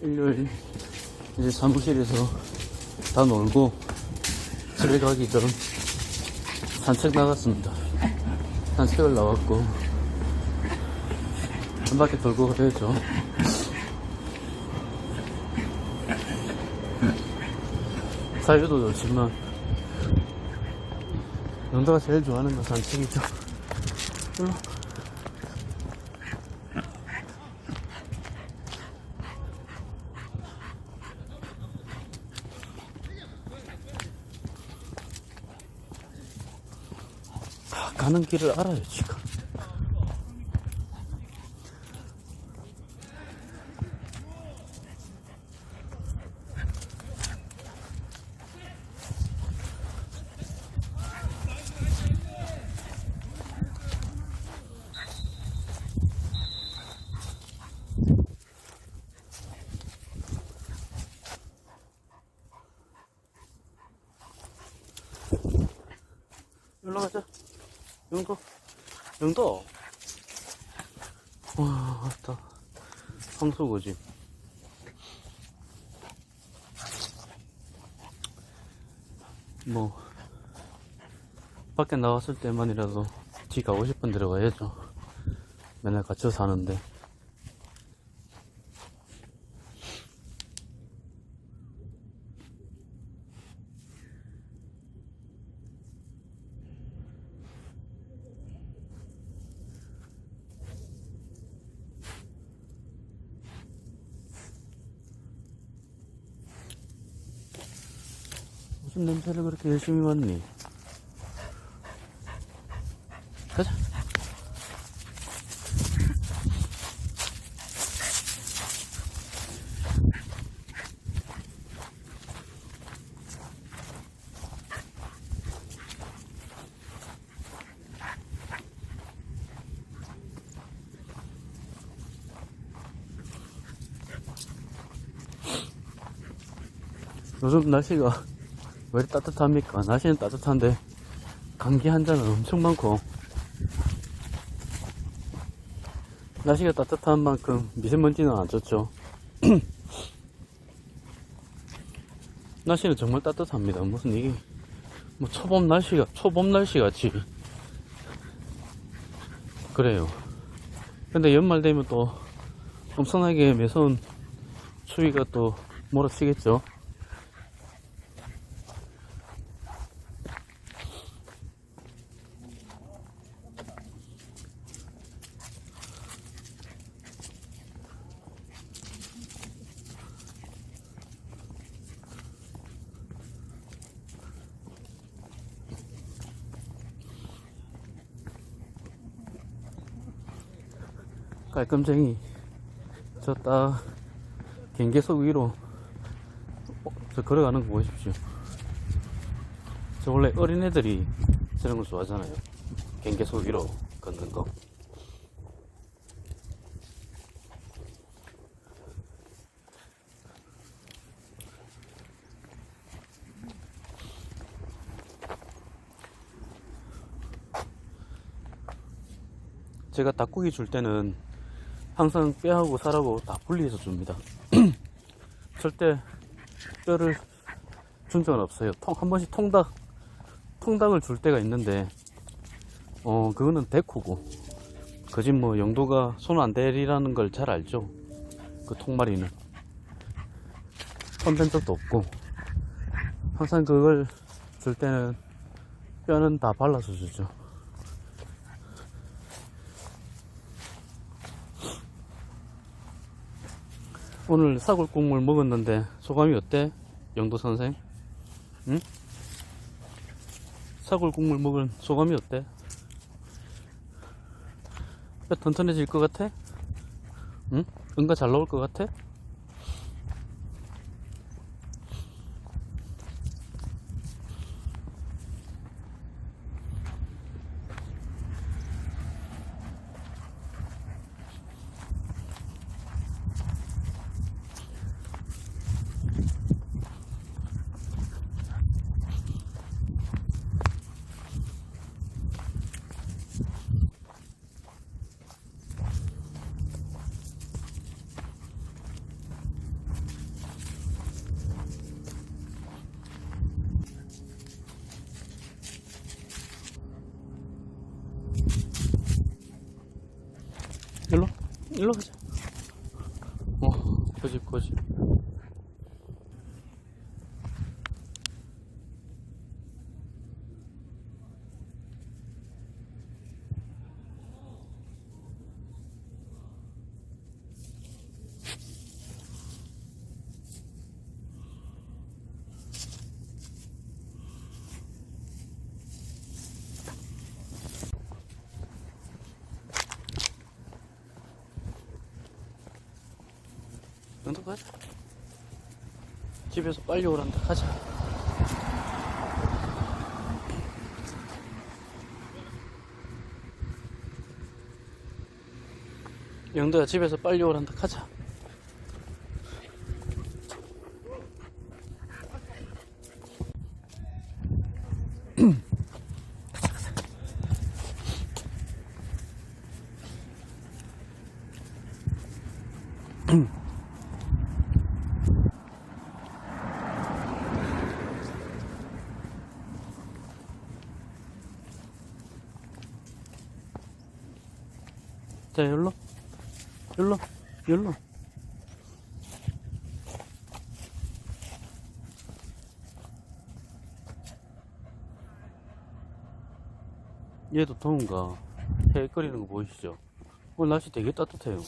일요일 이제 사무실에서 다 놀고 집에 가기 전 산책 나갔습니다. 산책을 나왔고 한 바퀴 돌고 그래야죠. 사유도 좋지만 영도가 제일 좋아하는 건 산책이죠. 일로. 가는 길을 알아요, 지금. 일로 가자. 영도. 영도. 와, 왔다. 황소고지. 뭐, 밖에 나왔을 때만이라도 집 가고 싶은 데로 가야죠. 맨날 갇혀 사는데. 무슨 냄새를 그렇게 열심히 맡니? 가자. 요즘 날씨가 왜 따뜻합니까? 날씨는 따뜻한데 감기 환자는 엄청 많고 날씨가 따뜻한 만큼 미세먼지는 안 좋죠. 날씨는 정말 따뜻합니다. 무슨 이게 뭐 초봄 날씨가 초봄 날씨 같이 그래요. 근데 연말 되면 또 엄청나게 매서운 추위가 또 몰아치겠죠. 깔끔쟁이 저 딱 경계석 위로 어, 저 걸어가는 거 보십시오. 저 원래 어린애들이 저런 거 좋아하잖아요. 경계석 위로 걷는 거. 제가 닭고기 줄 때는 항상 뼈하고 살하고 다 분리해서 줍니다. 절대 뼈를 준 적은 없어요. 통, 한 번씩 통닭, 통닭을 줄 때가 있는데, 어, 그거는 데코고, 그집 뭐 영도가 손 안 대리라는 걸 잘 알죠. 그 통마리는. 손댄 적도 없고, 항상 그걸 줄 때는 뼈는 다 발라서 주죠. 오늘 사골 국물 먹었는데 소감이 어때? 영도 선생? 응? 사골 국물 먹은 소감이 어때? 뼈 튼튼해질 것 같아? 응? 응가 잘 나올 것 같아? 일로 가자. 어, 고집, 고집. 가자. 집에서 빨리 오란다. 가자. 영도야 집에서 빨리 오란다. 가자. 자, 열로. 열로. 열로. 얘도 더운가? 해 끓이는 거 보이시죠? 오늘 날씨 되게 따뜻해요.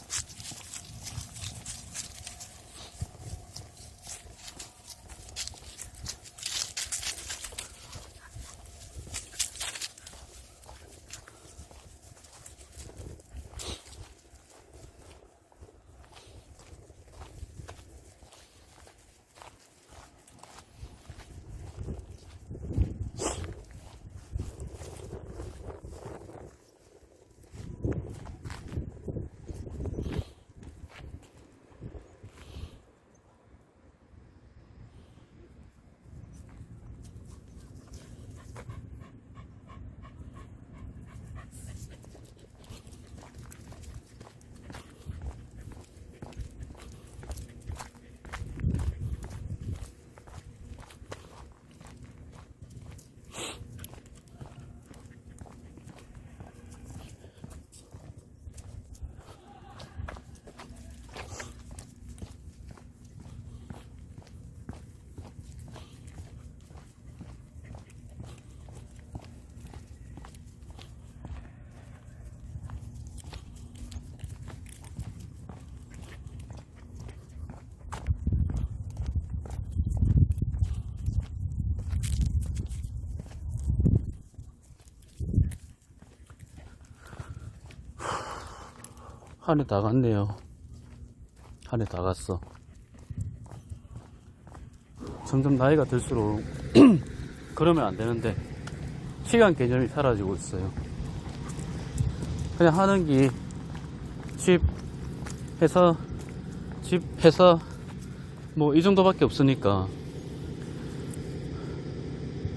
한해 다 갔네요. 한해 다 갔어. 점점 나이가 들수록 그러면 안 되는데 시간 개념이 사라지고 있어요. 그냥 하는 기집 해서 집 해서 뭐이 정도밖에 없으니까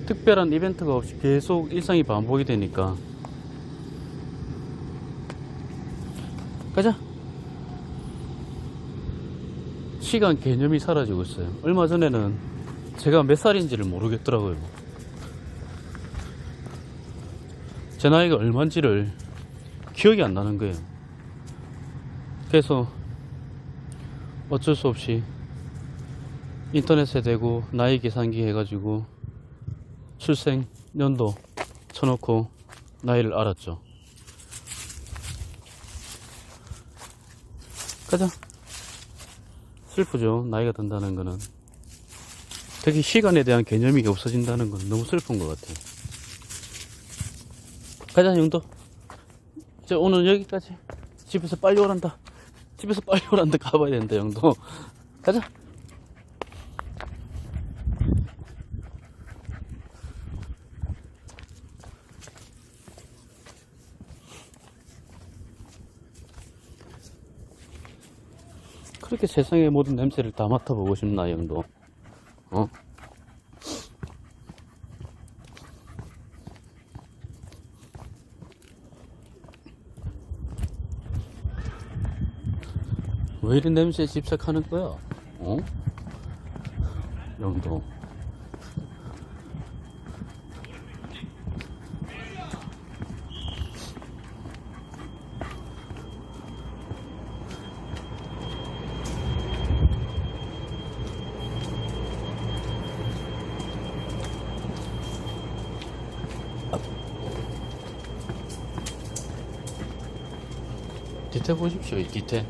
특별한 이벤트가 없이 계속 일상이 반복이 되니까 가자. 시간 개념이 사라지고 있어요. 얼마 전에는 제가 몇 살인지를 모르겠더라고요. 제 나이가 얼마인지를 기억이 안 나는 거예요. 그래서 어쩔 수 없이 인터넷에 대고 나이 계산기 해가지고 출생 연도 쳐놓고 나이를 알았죠. 가자. 슬프죠. 나이가 든다는 거는. 특히 시간에 대한 개념이 없어진다는 건 너무 슬픈 것 같아요. 가자, 영도. 이제 오늘 여기까지. 집에서 빨리 오란다. 집에서 빨리 오란다. 가봐야 된다, 영도. 가자. 그렇게 세상의 모든 냄새를 다 맡아보고 싶나, 영도? 어? 왜 이런 냄새에 집착하는 거야? 어? 영도. 뒤태 보십시오, 이 뒤태.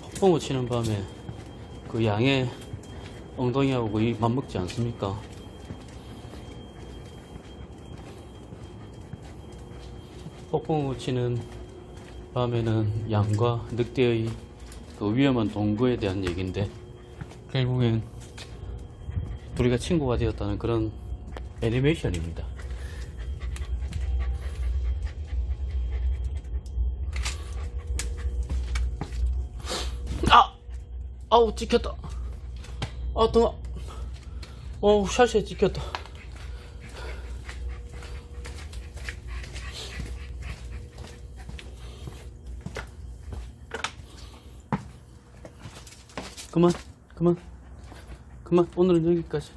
폭풍우 치는 밤에 그 양의 엉덩이하고 거의 맞먹지 않습니까? 폭풍우 치는 밤에는 양과 늑대의 그 위험한 동거에 대한 얘기인데 결국엔 우리가 친구가 되었다는 그런 애니메이션입니다. 아! 아우 찍혔다. 아 등아. 어우 샤시에 찍혔다. 그만 그만 그만. 오늘은 여기까지